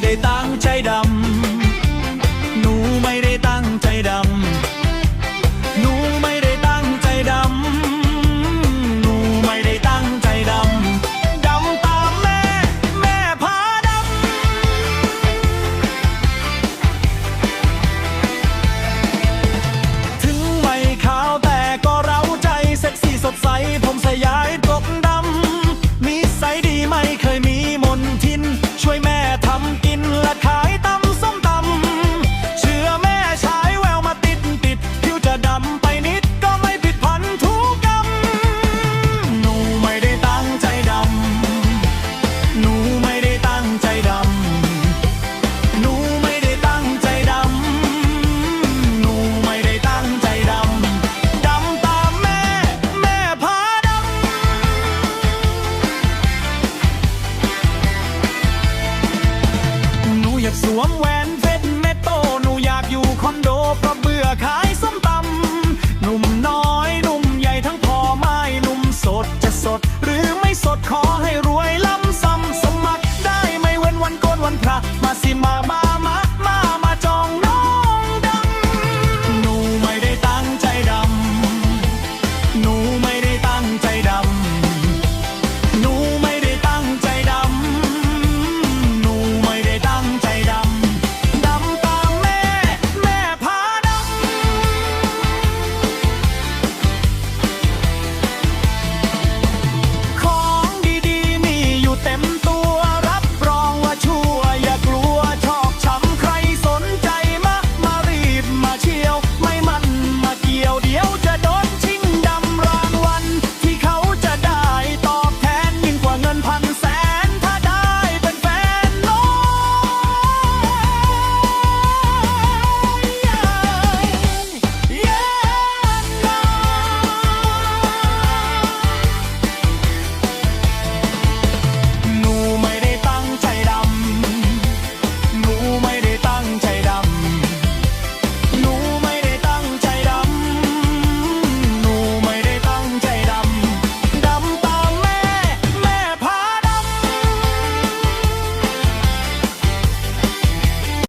để tang trái đầm. แหวนเพชรเม็ดโตหนูอยากอยู่คอนโดเพราะเบื่อขายส้มตำหนุ่มน้อย